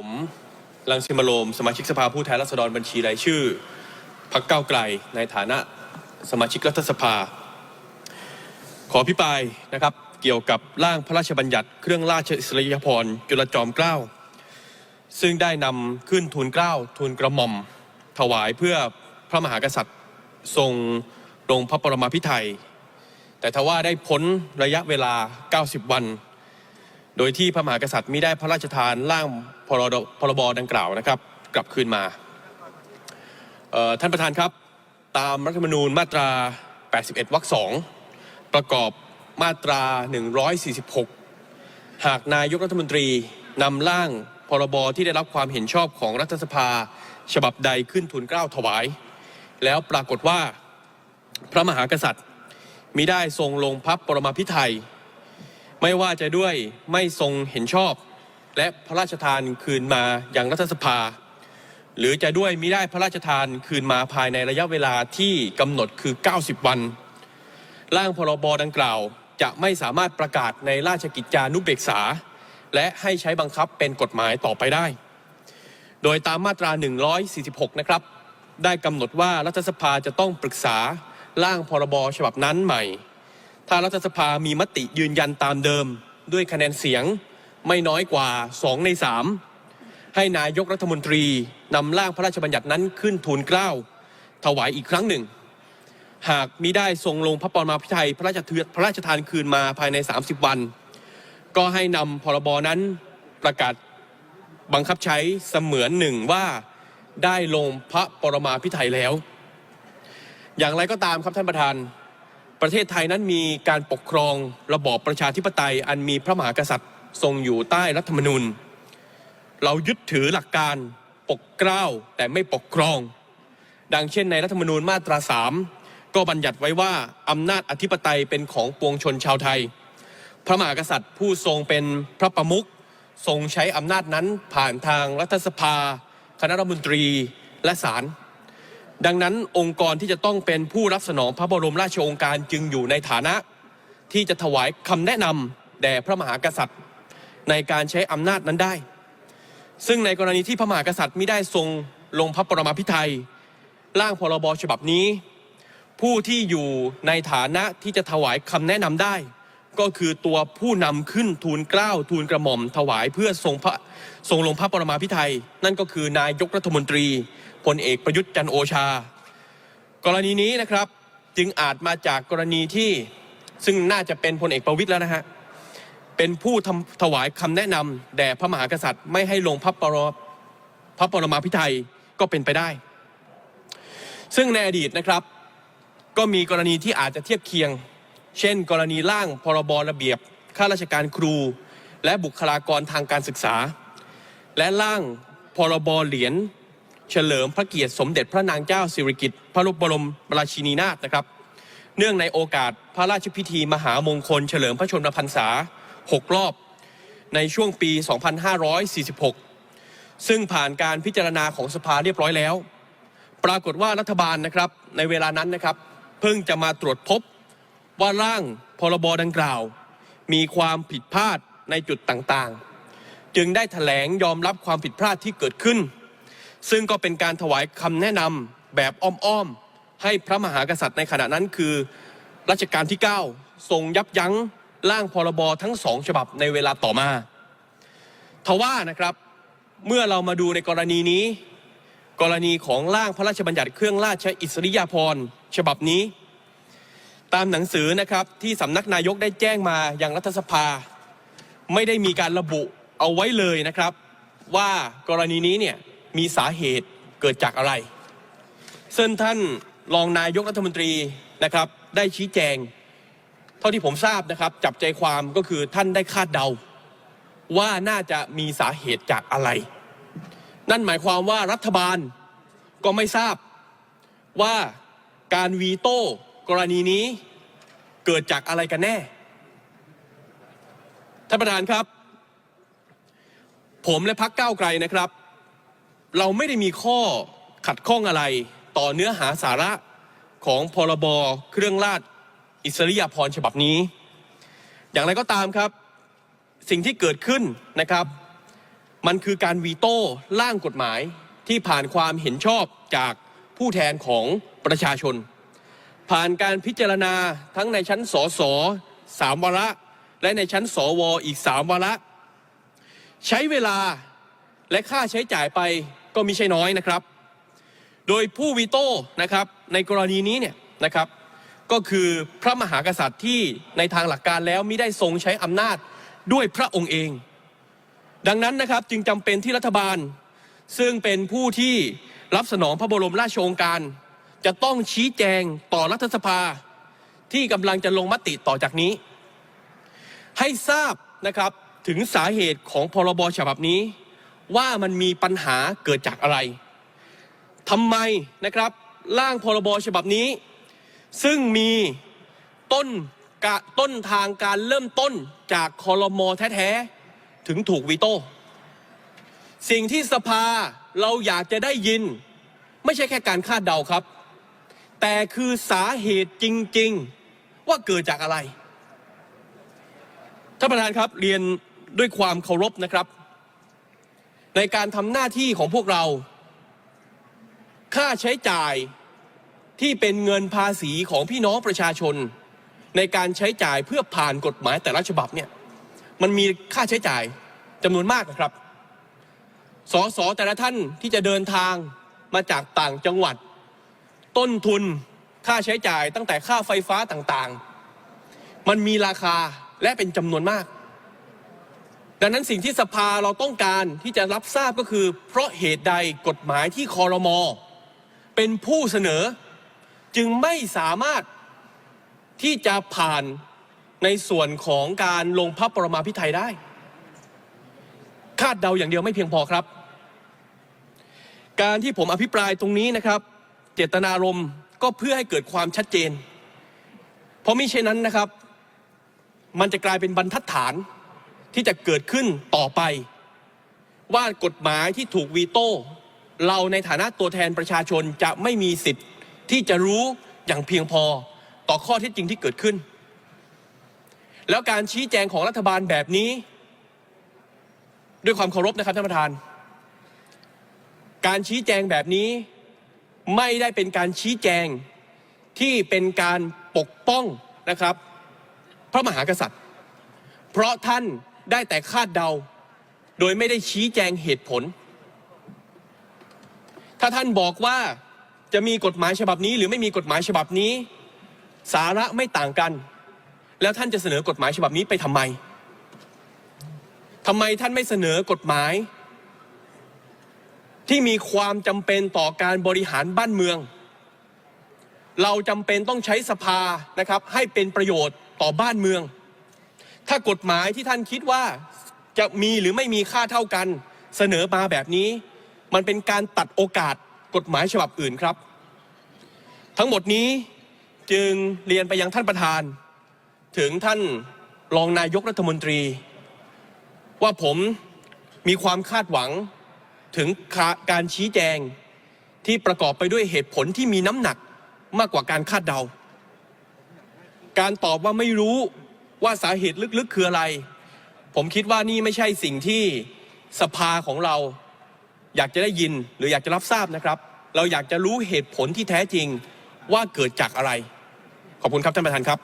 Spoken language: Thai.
ผมรังสิมโรม สมาชิกสภาผู้แทนราษฎรบัญชีรายชื่อพักเก้าไกลในฐานะสมาชิกรัฐสภา ขอพิปรายนะครับเกี่ยวกับร่างพระราชบัญญัติเครื่องราชอิสริยาภรณ์จุลจอมเกล้าซึ่งได้นำขึ้นทูลเกล้าทูลกระหม่อม ถวายเพื่อพระมหากษัตริย์ทรงลงพระปรมาภิไธยแต่ทว่าได้พ้นระยะเวลา 90 วัน โดยที่พระมหากษัตริย์มิได้พระราชทานร่างพรพรบดังกล่าวนะครับ กลับคืนมาท่านประธานครับตามรัฐธรรมนูญมาตรา 81 วรรคสองประกอบมาตรา 146 หากนายกรัฐมนตรีนำร่างพรบที่ได้รับความเห็นชอบของรัฐสภา ฉบับใดขึ้นทูลเกล้าถวาย แล้วปรากฏว่าพระมหากษัตริย์มิได้ทรงลงพับปรมาภิไธย ไม่ว่าจะด้วยไม่ทรงเห็นชอบ และพระราชทานคืนมาอย่างรัฐสภา หรือจะด้วยมิได้พระราชทานคืนมาภายในระยะเวลาที่กำหนดคือ 90 วัน ร่างพรบดังกล่าวจะไม่สามารถประกาศในราชกิจจานุเบกษา และให้ใช้บังคับเป็นกฎหมายต่อไปได้ โดยตามมาตรา 146 นะครับ ได้กำหนดว่ารัฐสภาจะต้องปรึกษาร่างพรบฉบับนั้นใหม่ ถ้ารัฐสภามีมติยืนยันตามเดิม ด้วยคะแนนเสียงไม่น้อยกว่า 2 ใน 3 ให้นายกรัฐมนตรีนำร่างพระราชบัญญัตินั้นขึ้นทูลเกล้า ถวายอีกครั้งหนึ่ง หากมิได้ทรงลงพระปรมาภิไธยพระราชเทือพระราชทานคืนมาภายใน 30 วัน ก็ให้นำพรบนั้นประกาศบังคับใช้เสมือนหนึ่งว่าได้ลงพระปรมาภิไธยแล้ว อย่างไรก็ตามครับท่านประธาน ประเทศไทยนั้นมีการปกครองระบอบประชาธิปไตย อันมีพระมหากษัตริย์ทรงอยู่ใต้รัฐธรรมนูญ เรายึดถือหลักการปกเกล้าแต่ไม่ปกครอง ดังเช่นในรัฐธรรมนูญมาตราสามก็บัญญัติไว้ว่าอำนาจอธิปไตยเป็นของปวงชนชาวไทย พระมหากษัตริย์ผู้ทรงเป็นพระประมุขทรงใช้อำนาจนั้นผ่านทางรัฐสภา คณะรัฐมนตรีและศาล ดังนั้นองค์กรที่จะต้องเป็นผู้รับสนองพระบรมราชโองการจึงอยู่ในฐานะ ที่จะถวายคำแนะนำแด่พระมหากษัตริย์ ในการใช้อำนาจนั้นได้ ซึ่งในกรณีที่พระมหากษัตริย์ไม่ได้ทรงลงพระปรมาภิไธยร่างพรบฉบับนี้ ผู้ที่อยู่ในฐานะที่จะถวายคำแนะนำได้ ก็คือตัวผู้นำขึ้นทูลเกล้าทูลกระหม่อมถวายเพื่อทรงพระทรงลงพระปรมาภิไธยนั่นก็คือนายกรัฐมนตรีพลเอกประยุทธ์จันโอชา กรณีนี้นะครับจึงอาจมาจากกรณีที่ซึ่งน่าจะเป็นพลเอกประวิตยแล้วนะฮะเป็นผู้ทำถวายคำแนะนำแด่พระมหากษัตริย์ ไม่ให้ลงพระปรพระปรมาภิไธยก็เป็นไปได้ ซึ่งในอดีตนะครับ ก็มีกรณีที่อาจจะเทียบเคียง เช่น กรณีร่างพรบระเบียบข้าราชการครู และบุคลากรทางการศึกษา และร่างพรบเหรียญเฉลิมพระเกียรติสมเด็จพระนางเจ้าสิริกิติ์พระบรมราชินีนาถนะครับ เนื่องในโอกาสพระราชพิธีมหามงคล เฉลิมพระชนมพรรษา 6 รอบ ในช่วงปี 2546 ซึ่งผ่านการพิจารณาของสภาเรียบร้อยแล้ว ปรากฏว่ารัฐบาลนะครับในเวลานั้นนะครับ เพิ่งจะมาตรวจพบ ว่าร่างพรบดังกล่าว มีความผิดพลาดในจุดต่างๆ จึงได้ถแถลงยอมรับความผิดพลาดที่เกิดขึ้น ซึ่งก็เป็นการถวายคำแนะนำแบบอ้อมๆ ให้พระมหากษัตริย์ในขณะนั้นคือรัชกาลที่ 9 ทรงยับยั้งร่างพรบทั้งสองฉบับในเวลาต่อมาทว่านะครับเมื่อเรามาดูในกรณีนี้ กรณีของร่างพระราชบัญญัติเครื่องราชอิสริยาภรณ์ฉบับนี้ ตามหนังสือนะครับที่สำนักนายกได้แจ้งมาอยังรัฐสภา ไม่ได้มีการระบุเอาไว้เลยนะครับ ว่ากรณีนี้เนี่ยมีสาเหตุเกิดจากอะไร ซึ่งท่านรองนายกรัฐมนตรีนะครับ ได้ชี้แจง เท่าที่ผมทราบนะครับ จับใจความก็คือท่านได้คาดเดา ว่าน่าจะมีสาเหตุจากอะไร นั่นหมายความว่ารัฐบาลก็ไม่ทราบว่าการวีโต้ กรณีนี้เกิดจากอะไรกันแน่ท่านประธานครับ ผมและพักก้าวไกลนะครับ เราไม่ได้มีข้อขัดข้องอะไรต่อเนื้อหาสาระของพรบเครื่องราชอิสริยาภรณ์ฉบับนี้ อย่างไรก็ตามครับ สิ่งที่เกิดขึ้นนะครับ มันคือการวีโต้ร่างกฎหมายที่ผ่านความเห็นชอบจากผู้แทนของประชาชน ผ่านการพิจารณาทั้งในชั้นสสสามวาระ และในชั้นสวอีกสามวาระ ใช้เวลาและค่าใช้จ่ายไปก็มิใช่น้อยนะครับ โดยผู้วีโต้นะครับในกรณีนี้เนี่ยนะครับ ก็คือพระมหากษัตริย์ที่ในทางหลักการแล้วมิได้ทรงใช้อำนาจด้วยพระองค์เอง ดังนั้นนะครับจึงจำเป็นที่รัฐบาล ซึ่งเป็นผู้ที่รับสนองพระบรมราชโองการ จะต้องชี้แจงต่อรัฐสภาที่กำลังจะลงมติต่อจากนี้ ให้ทราบนะครับถึงสาเหตุของพรบฉบับนี้ ว่ามันมีปัญหาเกิดจากอะไรทำไมนะครับร่างพรบฉบับนี้ ซึ่งมีต้นกะต้นทางการเริ่มต้นจากคอรมอแท้ๆ ถึงถูกวีโต้สิ่งที่สภาเราอยากจะได้ยิน ไม่ใช่แค่การคาดเดาครับ แต่คือสาเหตุจริง ๆ ว่าเกิดจากอะไรท่านประธานครับเรียนด้วยความเคารพนะครับ ในการทำหน้าที่ของพวกเรา ค่าใช้จ่ายที่เป็นเงินภาษีของพี่น้องประชาชน ในการใช้จ่ายเพื่อผ่านกฎหมายแต่ละฉบับเนี่ยมันมีค่าใช้จ่ายจำนวนมากนะครับสสแต่ละท่านที่จะเดินทางมาจากต่างจังหวัด ต้นทุนค่าใช้จ่ายตั้งแต่ค่าไฟฟ้าต่างๆ มันมีราคาและเป็นจำนวนมาก ดังนั้นสิ่งที่สภาเราต้องการที่จะรับทราบก็คือ เพราะเหตุใดกฎหมายที่คอรมอเป็นผู้เสนอ จึงไม่สามารถที่จะผ่านในส่วนของการลงพระปรมาภิไธยได้ คาดเดาอย่างเดียวไม่เพียงพอครับ การที่ผมอภิปรายตรงนี้นะครับ เจตนารมณ์ก็เพื่อให้เกิดความชัดเจน เพราะมิเช่นนั้นนะครับ มันจะกลายเป็นบรรทัดฐานที่จะเกิดขึ้นต่อไป ว่ากฎหมายที่ถูกวีโต้ เราในฐานะตัวแทนประชาชนจะไม่มีสิทธิ์ที่จะรู้อย่างเพียงพอต่อข้อเท็จจริงที่เกิดขึ้น แล้วการชี้แจงของรัฐบาลแบบนี้ ด้วยความเคารพนะครับท่านประธาน การชี้แจงแบบนี้ ไม่ได้เป็นการชี้แจงที่เป็นการปกป้องนะครับ พระมหากษัตริย์ เพราะท่านได้แต่คาดเดา โดยไม่ได้ชี้แจงเหตุผล ถ้าท่านบอกว่าจะมีกฎหมายฉบับนี้ หรือไม่มีกฎหมายฉบับนี้ สาระไม่ต่างกัน แล้วท่านจะเสนอกฎหมายฉบับนี้ไปทำไมทำไมท่านไม่เสนอกฎหมาย ที่มีความจำเป็นต่อการบริหารบ้านเมือง เราจำเป็นต้องใช้สภานะครับให้เป็นประโยชน์ต่อบ้านเมือง ถ้ากฎหมายที่ท่านคิดว่าจะมีหรือไม่มีค่าเท่ากันเสนอมาแบบนี้ มันเป็นการตัดโอกาสกฎหมายฉบับอื่นครับ ทั้งหมดนี้จึงเรียนไปยังท่านประธาน ถึงท่านรองนายกรัฐมนตรี ว่าผมมีความคาดหวัง ถึงการชี้แจงที่ประกอบไปด้วยเหตุผลที่มีน้ำหนักมากกว่าการคาดเดา การตอบว่าไม่รู้ว่าสาเหตุลึกๆคืออะไร ผมคิดว่านี่ไม่ใช่สิ่งที่สภาของเราอยากจะได้ยินหรืออยากจะรับทราบนะครับ เราอยากจะรู้เหตุผลที่แท้จริงว่าเกิดจากอะไร ขอบคุณครับท่านประธานครับ